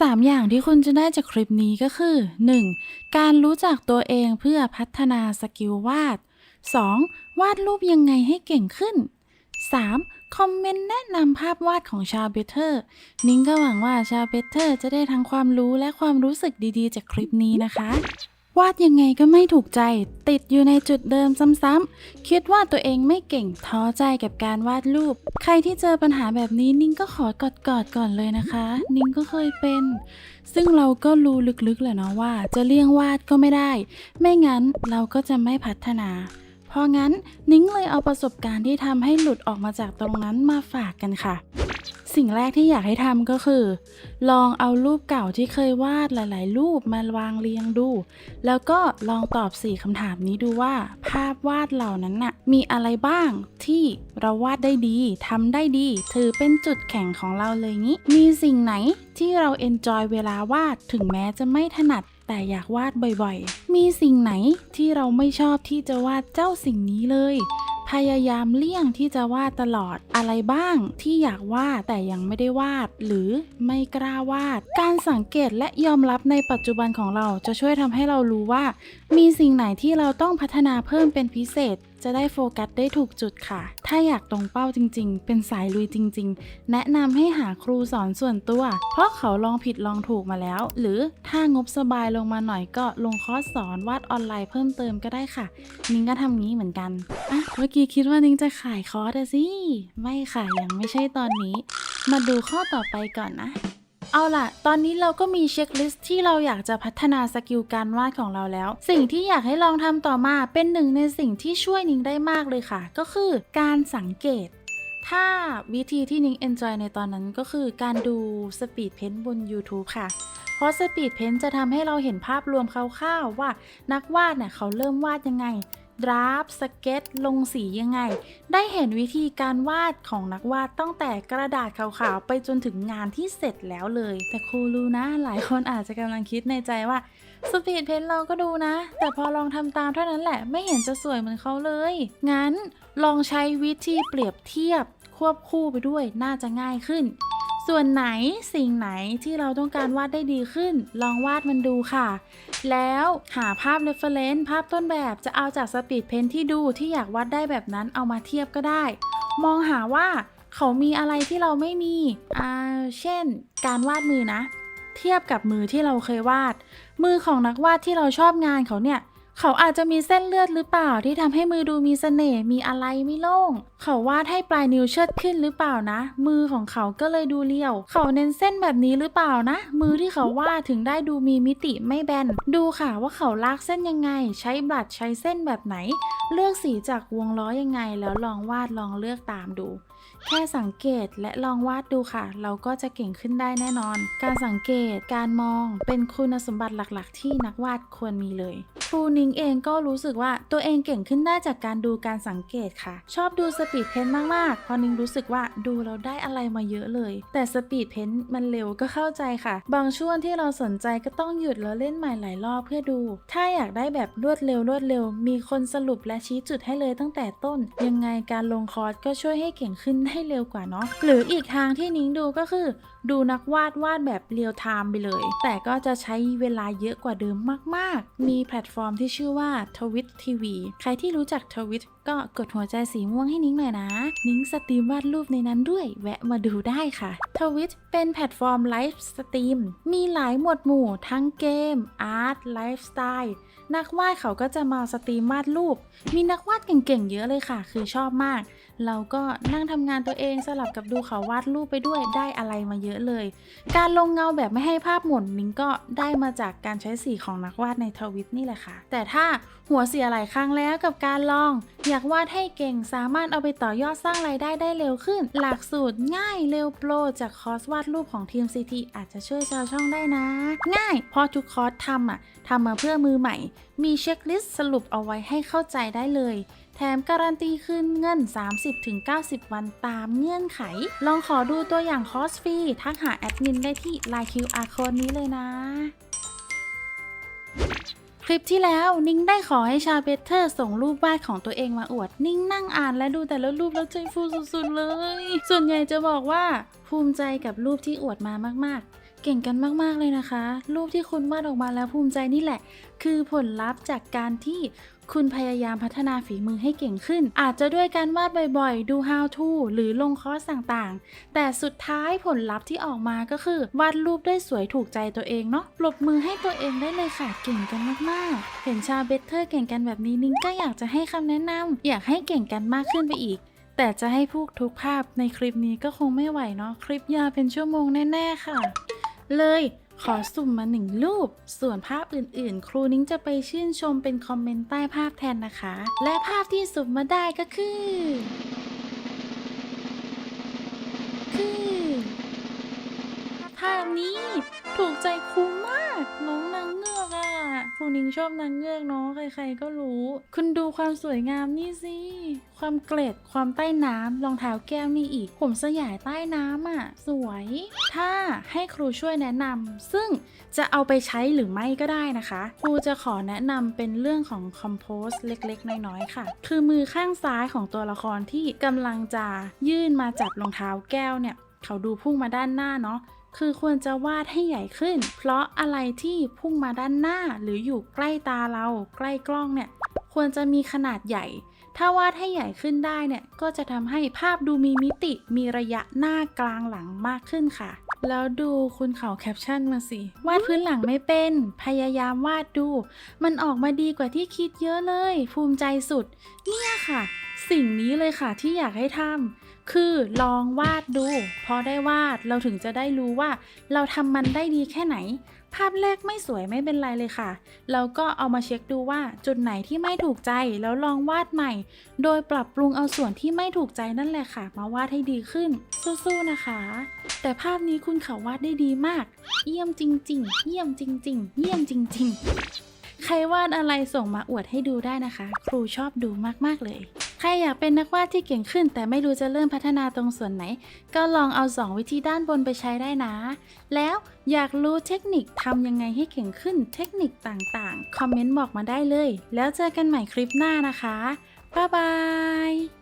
3 อย่างที่คุณจะได้จากคลิปนี้ก็คือ 1. การรู้จักตัวเองเพื่อพัฒนาสกิลวาด 2. วาดรูปยังไงให้เก่งขึ้น 3. คอมเมนต์แนะนำภาพวาดของชาวเบเทอร์ นิ้งก็หวังว่าชาวเบเทอร์จะได้ทั้งความรู้และความรู้สึกดีๆ จากคลิปนี้นะคะ วาดยังไงก็ไม่ถูกใจ ติดอยู่ในจุดเดิมซ้ำๆคิดว่าตัวเองไม่เก่งท้อใจกับการวาดรูป ใครที่เจอปัญหาแบบนี้นิ้งก็ขอกอดกอดๆก่อนเลยนะคะ นิ้งก็เคยเป็น ซึ่งเราก็รู้ลึกๆแหละเนาะว่า จะเลี่ยงวาดก็ไม่ได้ ไม่งั้นเราก็จะไม่พัฒนาเพราะงั้นนิ้งเลยเอาประสบการณ์ที่ทำให้หลุดออกมาจากตรงนั้นมาฝากกันค่ะ สิ่งแรกที่อยากให้ทำก็คือ ลองเอารูปเก่าที่เคยวาดหลาย ๆ รูปมาวางเรียงดู แล้วก็ลองตอบ4คำถามนี้ดูว่า ภาพวาดเหล่านั้นน่ะมีอะไรบ้างที่เราวาดได้ดีทำได้ดี ถือเป็นจุดแข็งของเราเลยงี้ มีสิ่งไหนที่เราเอนจอยเวลาวาดถึงแม้จะไม่ถนัดแต่อยากวาดบ่อย ๆ มีสิ่งไหนที่เราไม่ชอบที่จะวาดเจ้าสิ่งนี้เลย พยายามเลี่ยงที่จะวาดตลอดอะไรบ้างที่อยากวาดแต่ยังไม่ได้วาด หรือไม่กล้าวาด การสังเกตและยอมรับในปัจจุบันของเราจะช่วยทำให้เรารู้ว่า มีสิ่งไหนที่เราต้องพัฒนาเพิ่มเป็นพิเศษ จะได้โฟกัสได้ถูกจุดค่ะ ถ้าอยากตรงเป้าจริง ๆ เป็นสายลุยจริง ๆ แนะนำให้หาครูสอนส่วนตัว เพราะเขาลองผิดลองถูกมาแล้ว หรือถ้างบสบายลงมาหน่อยก็ลงคอร์สสอนวาดออนไลน์เพิ่มเติมก็ได้ค่ะ นิ้งก็ทำงี้เหมือนกันอะเมื่อกี้คิดว่านิ้งจะขายคอร์สอะสิไม่ค่ะยังไม่ใช่ตอนนี้ มาดูข้อต่อไปก่อนนะ เอาล่ะ ตอนนี้เราก็มีเช็คลิสต์ที่เราอยากจะพัฒนาสกิลการวาดของเราแล้ว สิ่งที่อยากให้ลองทำต่อมาเป็นหนึ่งในสิ่งที่ช่วยนิ้งได้มากเลยค่ะ ก็คือการสังเกตถ้าวิธีที่นิ้งเอนจอยในตอนนั้นก็คือการดูสปีดเพนบน YouTube ค่ะ เพราะสปีดเพนจะทำให้เราเห็นภาพรวมคร่าวๆว่านักวาดเนี่ยเขาเริ่มวาดยังไง ดราฟสเก็ต ลงสียังไง ได้เห็นวิธีการวาดของนักวาดตั้งแต่กระดาษขาวๆ ไปจนถึงงานที่เสร็จแล้วเลย แต่ครูรู้นะ หลายคนอาจจะกำลังคิดในใจว่าสปีดเพนเราก็ดูนะ แต่พอลองทำตามเท่านั้นแหละไม่เห็นจะสวยเหมือนเขาเลย งั้นลองใช้วิธีเปรียบเทียบควบคู่ไปด้วยน่าจะง่ายขึ้น ส่วนไหนสิ่งไหนที่เราต้องการวาดได้ดีขึ้น ลองวาดมันดูค่ะ แล้วหาภาพ reference ภาพต้นแบบจะเอาจากสปีดเพนที่ดูที่อยากวาดได้แบบนั้นเอามาเทียบก็ได้ มองหาว่าเขามีอะไรที่เราไม่มีอ่าเช่น การวาดมือนะ เทียบกับมือที่เราเคยวาด มือของนักวาดที่เราชอบงานเขาเนี่ย เขาอาจจะมีเส้นเลือดหรือเปล่าที่ทำให้มือดูมีเสน่ห์มีอะไรไม่โล่ง เขาวาดให้ปลายนิ้วเชิดขึ้นหรือเปล่านะ มือของเขาก็เลยดูเรียว เขาเน้นเส้นแบบนี้หรือเปล่านะ มือที่เขาวาดถึงได้ดูมีมิติไม่แบน ดูค่ะว่าเขาลากเส้นยังไง ใช้บลัดใช้เส้นแบบไหน เลือกสีจากวงล้อยังไง แล้วลองวาดลองเลือกตามดู แค่สังเกตและลองวาดดูค่ะ เราก็จะเก่งขึ้นได้แน่นอน การสังเกตการมองเป็นคุณสมบัติหลักๆ ที่นักวาดควรมีเลยครูนิงเองก็รู้สึกว่าตัวเองเก่งขึ้นได้จากการดูการสังเกตค่ะ ชอบดูสปีดเพนมากๆพราะนิงรู้สึกว่าดูเราได้อะไรมาเยอะเลย แต่สปีดเพนมันเร็วก็เข้าใจค่ะ บางช่วงที่เราสนใจก็ต้องหยุดแล้วเล่นใหม่หลายรอบเพื่อดู ถ้าอยากได้แบบรวดเร็วรวดเร็ว มีคนสรุปและชี้จุดให้เลยตั้งแต่ต้น ยังไงการลงคอร์สก็ช่วยให้เก่งขึ้นได้เร็วกว่าเนาะหรืออีกทางที่นิ้งดูก็คือดูนักวาดวาดแบบเรียลไทม์ไปเลย แต่ก็จะใช้เวลาเยอะกว่าเดิมมากๆ มีแพลตฟอร์มที่ชื่อว่าทวิตทีวีใครที่รู้จักทวิตก็กดหัวใจสีม่วงให้นิ้งหน่อยนะ นิ้งสตรีมวาดรูปในนั้นด้วย แวะมาดูได้ค่ะทวิตเป็นแพลตฟอร์มไลฟ์สตรีม มีหลายหมวดหมู่ทั้งเกม อาร์ต ไลฟ์สไตล์ นักวาดเขาก็จะมาสตรีมวาดรูป มีนักวาดเก่งๆ เยอะเลยค่ะ คือชอบมาก เราก็นั่งทำงานตัวเองสลับกับดูเขาวาดรูปไปด้วย ได้อะไรมาเยอะเลย การลงเงาแบบไม่ให้ภาพหม่นนิ้งก็ได้มาจากการใช้สีของนักวาดในทวิตนี่แหละค่ะ แต่ถ้าหัวเสียหลายครั้งแล้วกับการลอง อยากวาดให้เก่งสามารถเอาไปต่อยอดสร้างรายได้ได้เร็วขึ้น หลักสูตรง่ายเร็วโปรจากคอร์สวาดรูปของทีม CT อาจจะช่วยชาวช่องได้นะ ง่ายเพราะทุกคอร์สทำอะทำมาเพื่อมือใหม่ มีเช็คลิสต์สรุปเอาไว้ให้เข้าใจได้เลย แถมการันตีคืนเงิน 30-90 วันตามเงื่อนไข ลองขอดูตัวอย่างคอร์สฟรี ทักหาแอดมินได้ที่ Line QR Code นี้เลยนะคลิปที่แล้วนิ้งได้ขอให้ชาวเบเทอร์ส่งรูปวาดของตัวเองมาอวด นิ้งนั่งอ่านและดูแต่ละรูปแล้วใจฟูสุดๆเลย ส่วนใหญ่จะบอกว่าภูมิใจกับรูปที่อวดมามากๆ เก่งกันมาก ๆ เลยนะคะ รูปที่คุณวาดออกมาแล้วภูมิใจนี่แหละ คือผลลัพธ์จากการที่คุณพยายามพัฒนาฝีมือให้เก่งขึ้น อาจจะด้วยการวาดบ่อยๆ ดู how to หรือลงคอร์สต่างๆ แต่สุดท้ายผลลัพธ์ที่ออกมาก็คือ วาดรูปได้สวยถูกใจตัวเองเนาะปรบมือให้ตัวเองได้เลยค่ะ เก่งกันมากๆ เห็นชาวเบเทอร์เก่งกันแบบนี้นิ้งก็อยากจะให้คำแนะนำอยากให้เก่งกันมากขึ้นไปอีกแต่จะให้พูดทุกภาพในคลิปนี้ก็คงไม่ไหวเนาะคลิปยาวเป็นชั่วโมงแน่ ๆ ค่ะ เลยขอสุ่มมาหนึ่งรูป ส่วนภาพอื่นๆ ครูนิ้งจะไปชื่นชมเป็นคอมเมนต์ใต้ภาพแทนนะคะ และภาพที่สุ่มมาได้ก็คือ คือภาพนี้ถูกใจครูมาก น้องนางเงื ครูนิงชอบนางเงือกเนาะใครๆก็รู้ คุณดูความสวยงามนี่สิ ความเกล็ดความใต้น้ำรองเท้าแก้วนี่อีก ผมสยายใต้น้ำอะ สวย ถ้าให้ครูช่วยแนะนำซึ่งจะเอาไปใช้หรือไม่ก็ได้นะคะ ครูจะขอแนะนำเป็นเรื่องของคอมโพสเล็กๆ น้อยๆค่ะ คือมือข้างซ้ายของตัวละครที่กำลังจะยื่นมาจับรองเท้าแก้วเนี่ย เขาดูพุ่งมาด้านหน้าเนาะ คือควรจะวาดให้ใหญ่ขึ้น เพราะอะไรที่พุ่งมาด้านหน้าหรืออยู่ใกล้ตาเราใกล้กล้องเนี่ย ควรจะมีขนาดใหญ่ ถ้าวาดให้ใหญ่ขึ้นได้เนี่ย ก็จะทำให้ภาพดูมีมิติมีระยะหน้ากลางหลังมากขึ้นค่ะ แล้วดูคุณเขาแคปชั่นมาสิ วาดพื้นหลังไม่เป็น พยายามวาดดู มันออกมาดีกว่าที่คิดเยอะเลย ภูมิใจสุด เนี่ยค่ะ สิ่งนี้เลยค่ะที่อยากให้ทำคือลองวาดดู พอได้วาดเราถึงจะได้รู้ว่า เราทำมันได้ดีแค่ไหน ภาพแรกไม่สวยไม่เป็นไรเลยค่ะเราก็เอามาเช็คดูว่าจุดไหนที่ไม่ถูกใจแล้วลองวาดใหม่ โดยปรับปรุงเอาส่วนที่ไม่ถูกใจนั่นแหละค่ะ มาวาดให้ดีขึ้น สู้ๆนะคะ แต่ภาพนี้คุณเขาวาดได้ดีมาก เยี่ยมจริง ๆ เยี่ยมจริง ๆ เยี่ยมจริง ๆ ใครวาดอะไรส่งมาอวดให้ดูได้นะคะ ครูชอบดูมากๆเลย ใครอยากเป็นนักวาดที่เก่งขึ้น แต่ไม่รู้จะเริ่มพัฒนาตรงส่วนไหน ก็ลองเอา 2 วิธีด้านบนไปใช้ได้นะ แล้วอยากรู้เทคนิคทำยังไงให้เก่งขึ้นเทคนิคต่างๆ คอมเมนต์บอกมาได้เลย แล้วเจอกันใหม่คลิปหน้านะคะบ๊ายบาย